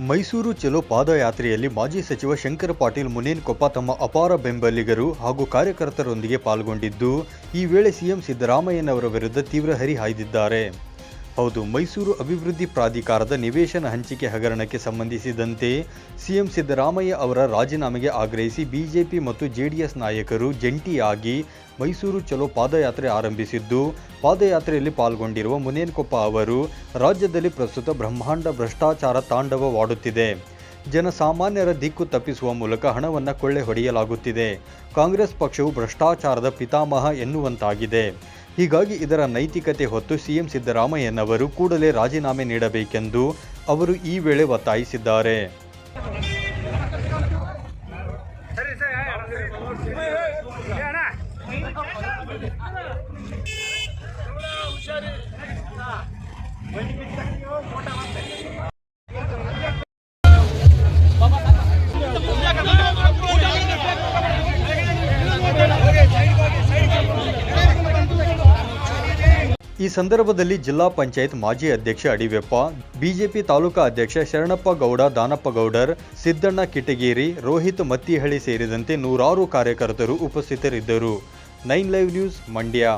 ಮೈಸೂರು ಚಲೋ ಪಾದಯಾತ್ರೆಯಲ್ಲಿ ಮಾಜಿ ಸಚಿವ ಶಂಕರ ಪಾಟೀಲ್ ಮುನೇನ್ಕೊಪ್ಪ ತಮ್ಮ ಅಪಾರ ಬೆಂಬಲಿಗರು ಹಾಗೂ ಕಾರ್ಯಕರ್ತರೊಂದಿಗೆ ಪಾಲ್ಗೊಂಡಿದ್ದು, ಈ ವೇಳೆ ಸಿಎಂ ಸಿದ್ದರಾಮಯ್ಯನವರ ವಿರುದ್ಧ ತೀವ್ರ ಹರಿಹಾಯ್ದಿದ್ದಾರೆ. ಹೌದು, ಮೈಸೂರು ಅಭಿವೃದ್ಧಿ ಪ್ರಾಧಿಕಾರದ ನಿವೇಶನ ಹಂಚಿಕೆ ಹಗರಣಕ್ಕೆ ಸಂಬಂಧಿಸಿದಂತೆ ಸಿಎಂ ಸಿದ್ದರಾಮಯ್ಯ ಅವರ ರಾಜೀನಾಮೆಗೆ ಆಗ್ರಹಿಸಿ ಬಿಜೆಪಿ ಮತ್ತು ಜೆಡಿಎಸ್ ನಾಯಕರು ಜಂಟಿಯಾಗಿ ಮೈಸೂರು ಚಲೋ ಪಾದಯಾತ್ರೆ ಆರಂಭಿಸಿದ್ದು, ಪಾದಯಾತ್ರೆಯಲ್ಲಿ ಪಾಲ್ಗೊಂಡಿರುವ ಮುನೇನ್ಕೊಪ್ಪ ಅವರು ರಾಜ್ಯದಲ್ಲಿ ಪ್ರಸ್ತುತ ಬ್ರಹ್ಮಾಂಡ ಭ್ರಷ್ಟಾಚಾರ ತಾಂಡವವಾಡುತ್ತಿದೆ. ಜನಸಾಮಾನ್ಯರ ದಿಕ್ಕು ತಪ್ಪಿಸುವ ಮೂಲಕ ಹಣವನ್ನು ಕೊಳ್ಳೆ ಹೊಡೆಯಲಾಗುತ್ತಿದೆ. ಕಾಂಗ್ರೆಸ್ ಪಕ್ಷವು ಭ್ರಷ್ಟಾಚಾರದ ಪಿತಾಮಹ ಎನ್ನುವಂತಾಗಿದೆ. ಹೀಗಾಗಿ ಇದರ ನೈತಿಕತೆ ಹೊತ್ತು ಸಿಎಂ ಸಿದ್ದರಾಮಯ್ಯನವರು ಕೂಡಲೇ ರಾಜೀನಾಮೆ ನೀಡಬೇಕೆಂದು ಅವರು ಈ ವೇಳೆ ಒತ್ತಾಯಿಸಿದ್ದಾರೆ. ಈ ಸಂದರ್ಭದಲ್ಲಿ ಜಿಲ್ಲಾ ಪಂಚಾಯತ್ ಮಾಜಿ ಅಧ್ಯಕ್ಷ ಅಡಿವೆಪ್ಪ, ಬಿಜೆಪಿ ತಾಲೂಕಾ ಅಧ್ಯಕ್ಷ ಶರಣಪ್ಪ ಗೌಡ, ದಾನಪ್ಪ ಗೌಡರ್, ಸಿದ್ದಣ್ಣ ಕಿಟಗೇರಿ, ರೋಹಿತ್ ಮತ್ತಿಹಳ್ಳಿ ಸೇರಿದಂತೆ ನೂರಾರು ಕಾರ್ಯಕರ್ತರು ಉಪಸ್ಥಿತರಿದ್ದರು. Nine live news Mandya.